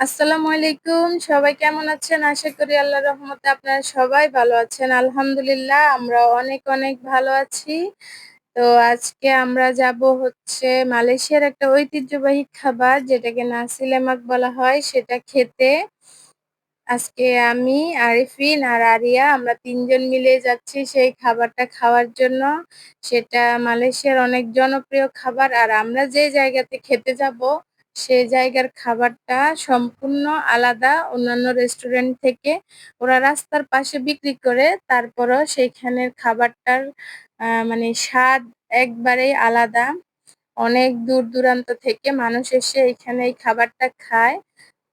আসসালামু আলাইকুম। সবাই কেমন আছেন? আশা করি আল্লাহর রহমতে আপনারা সবাই ভালো আছেন। আলহামদুলিল্লাহ আমরা অনেক অনেক ভালো আছি। তো আজকে আমরা যাব হচ্ছে মালয়েশিয়ার একটা ঐতিহ্যবাহী খাবার, যেটাকে নাসি লেমাক বলা হয়, সেটা খেতে। আজকে আমি, আরিফিন আর আরিয়া, আমরা তিনজন মিলে যাচ্ছি সেই খাবারটা খাওয়ার জন্য। সেটা মালয়েশিয়ার অনেক জনপ্রিয় খাবার, আর আমরা যে জায়গাতে খেতে যাব সেই জায়গার খাবারটা সম্পূর্ণ আলাদা। অন্যান্য রেস্টুরেন্ট থেকে ওরা রাস্তার পাশে বিক্রি করে, তারপরও সেইখানের খাবারটার মানে স্বাদ একবারেই আলাদা। অনেক দূর দূরান্ত থেকে মানুষ এসে এখানে এই খাবারটা খায়।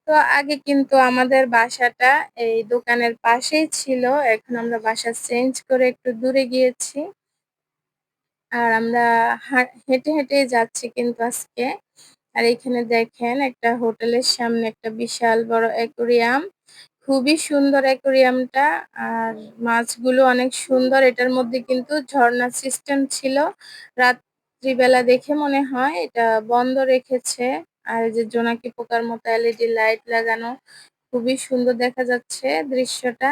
তো আগে কিন্তু আমাদের বাসাটা এই দোকানের পাশেই ছিল, এখন আমরা বাসা চেঞ্জ করে একটু দূরে গিয়েছি। আর আমরা হেঁটে হেঁটে যাচ্ছি কিন্তু আজকে। আর এখানে দেখেন একটা হোটেলের সামনে একটা বিশাল বড় অ্যাকোরিয়াম। খুবই সুন্দর অ্যাকোরিয়ামটা। আর মাছগুলো অনেক সুন্দর। এটার মধ্যে কিন্তু ঝর্ণা সিস্টেম ছিল। রাত্রিবেলা দেখে মনে হয় এটা বন্ধ রেখেছে। আর যে জোনাকি পোকার মতো এলইডি লাইট লাগানো, খুবই সুন্দর দেখা যাচ্ছে দৃশ্যটা।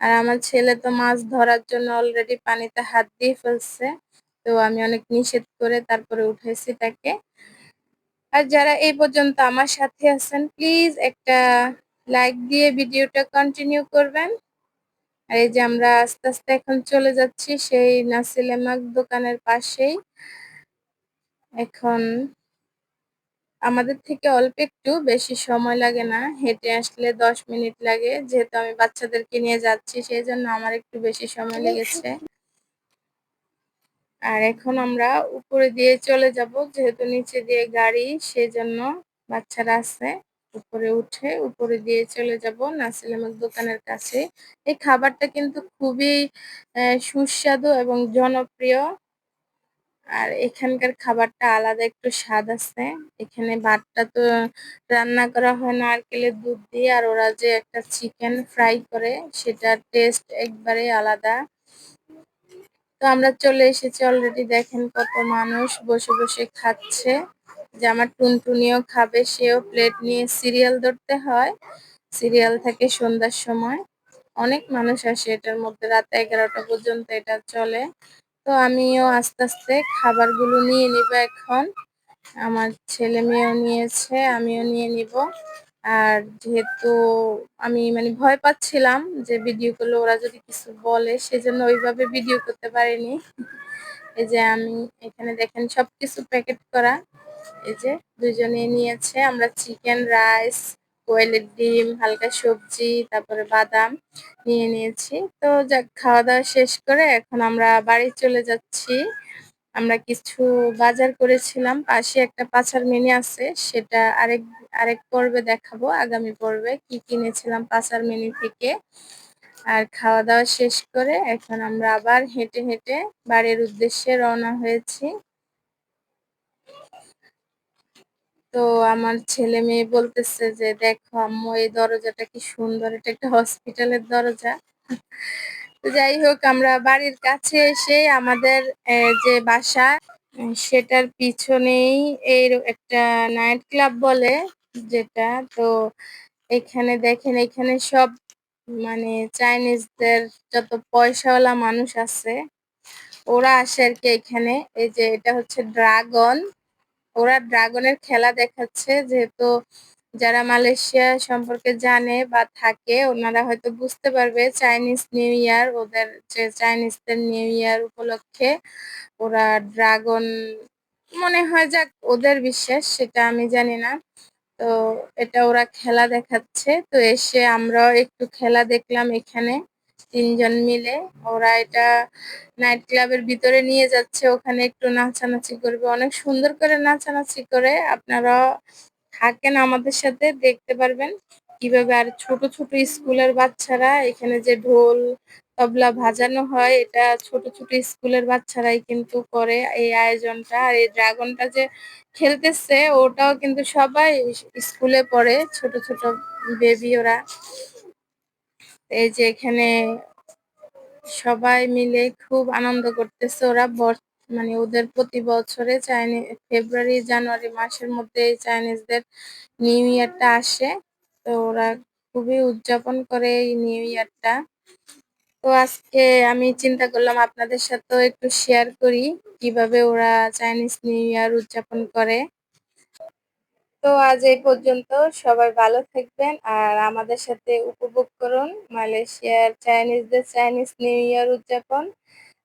আর আমার ছেলে তো মাছ ধরার জন্য অলরেডি পানিতে হাত দিয়ে ফেলছে। তো আমি অনেক নিষেধ করে তারপরে উঠেছি তাকে। আর যারা এই পর্যন্ত আমার সাথে আছেন প্লিজ একটা লাইক দিয়ে ভিডিওটা কন্টিনিউ করবেন। আর এই যে আমরা আস্তে আস্তে এখন চলে যাচ্ছি সেই নাসিলেমাক দোকানের পাশেই। এখন আমাদের থেকে অল্প একটু বেশি সময় লাগে না, হেঁটে আসলে দশ মিনিট লাগে। যেহেতু আমি বাচ্চাদেরকে নিয়ে যাচ্ছি, সেই জন্য আমার একটু বেশি সময় লেগেছে। আর এখন আমরা উপরে দিয়ে চলে যাব, যেহেতু নিচে দিয়ে গাড়ি, সেজন্য বাচ্চারা আছে। উপরে উঠে উপরে দিয়ে চলে যাব নাসিলামের দোকানের কাছে। এই খাবারটা কিন্তু খুবই সুস্বাদু এবং জনপ্রিয়। আর এখানকার খাবারটা আলাদা একটু স্বাদ আছে। এখানে ভাতটা তো রান্না করা হয় নারকেলের দুধ দিয়ে, আর ওরা যে একটা চিকেন ফ্রাই করে, সেটার টেস্ট একবারে আলাদা। তো আমরা চলে এসেছি অলরেডি দেখেন কত মানুষ বসে বসে খাচ্ছে। যে আমার টুনটুনিও খাবে, সেও প্লেট নিয়ে সিরিয়াল ধরতে হয়। সিরিয়াল থাকে সন্ধ্যার সময়। অনেক মানুষ আসে এটার মধ্যে, রাত এগারোটা পর্যন্ত এটা চলে। তো আমিও আস্তে আস্তে খাবারগুলো নিয়ে নিব এখন। আমার ছেলে মেয়েও নিয়েছে, আমিও নিয়ে নিব। আর যেহেতু আমি মানে ভয় পাচ্ছিলাম যে ভিডিও করলে ওরা যদি কিছু বলে, সেজন্য ওইভাবে ভিডিও করতে পারিনি। এই যে আমি এখানে দেখেন সবকিছু প্যাকেট করা। এই যে দুজনে নিয়েছে, আমরা চিকেন রাইস কোয়েলের ডিম, হালকা সবজি, তারপরে বাদাম নিয়ে নিয়েছি। তো যাক, খাওয়া দাওয়া শেষ করে এখন আমরা বাড়ি চলে যাচ্ছি। আমরা কিছু বাজার করেছিলাম, পাশে একটা পাচার মেনে আছে, সেটা আরেক আরেক পর্বে দেখাবো, আগামী পর্বে কি কিনেছিলাম পাচার মেনু থেকে। আর খাওয়া দাওয়া শেষ করে এখন আমরা আবার হেঁটে হেঁটে বাড়ির উদ্দেশ্যে রওনা হয়েছি। তো আমার ছেলে মেয়ে বলতেছে যে, দেখো আম্মু, এই দরজাটা কি সুন্দর, এটা একটা হসপিটালের দরজা। তো যাই হোক, আমরা বাড়ির কাছে এসে আমাদের যে বাসা, সেটার পিছনেই এর একটা নাইট ক্লাব বলে যেটা। তো এখানে দেখেন, এখানে সব মানে চাইনিজদের যত পয়সাওয়ালা মানুষ আছে, ওরা আসে আর কি এখানে। এই যে এটা হচ্ছে ড্রাগন। ওরা ড্রাগনের খেলা দেখাচ্ছে, যেহেতু যারা মালয়েশিয়া সম্পর্কে জানে বা থাকে, ওনারা হয়তো বুঝতে পারবে চাইনিজ নিউ ইয়ার, ওদের যে চাইনিজদের নিউ ইয়ার উপলক্ষে ওরা ড্রাগন, মনে হয় যাক ওদের বিশ্বাস, সেটা আমি জানি না। তো এটা ওরা খেলা দেখাচ্ছে। তো এসে আমরাও একটু খেলা দেখলাম এখানে, তিনজন মিলে। ওরা এটা নাইট ক্লাবের ভিতরে নিয়ে যাচ্ছে, ওখানে একটু নাচানাচি করবে। অনেক সুন্দর করে নাচানাচি করে। আপনারা থাকেন আমাদের সাথে, দেখতে পারবেন কীভাবে আর ছোট ছোট স্কুলের বাচ্চারা এখানে যে ঢোল, তবলা ভাজানো হয়, এটা ছোট ছোট স্কুলের বাচ্চারাই কিন্তু করে এই আয়োজনটা। আর এই ড্রাগনটা যে খেলতেছে, ওটাও কিন্তু সবাই স্কুলে পড়ে, ছোট ছোট বেবি ওরা। এই যে এখানে সবাই মিলে খুব আনন্দ করতেছে, ওরা মানে ওদের প্রতি বছরে চাইনিজ ফেব্রুয়ারি, জানুয়ারি মাসের মধ্যে চাইনিজদের নিউ ইয়ারটা আসে তো ওরা খুবই উদযাপন করে এই নিউ ইয়ারটা। তো আজকে আমি চিন্তা করলাম আপনাদের সাথেও একটু শেয়ার করি, কীভাবে ওরা চাইনিজ নিউ ইয়ার উদযাপন করে। তো আজ এই পর্যন্ত সবাই ভালো থাকবেন আর আমাদের সাথে উপভোগ করুন, মালয়েশিয়ার চাইনিজদের চাইনিজ নিউ ইয়ার উদযাপন।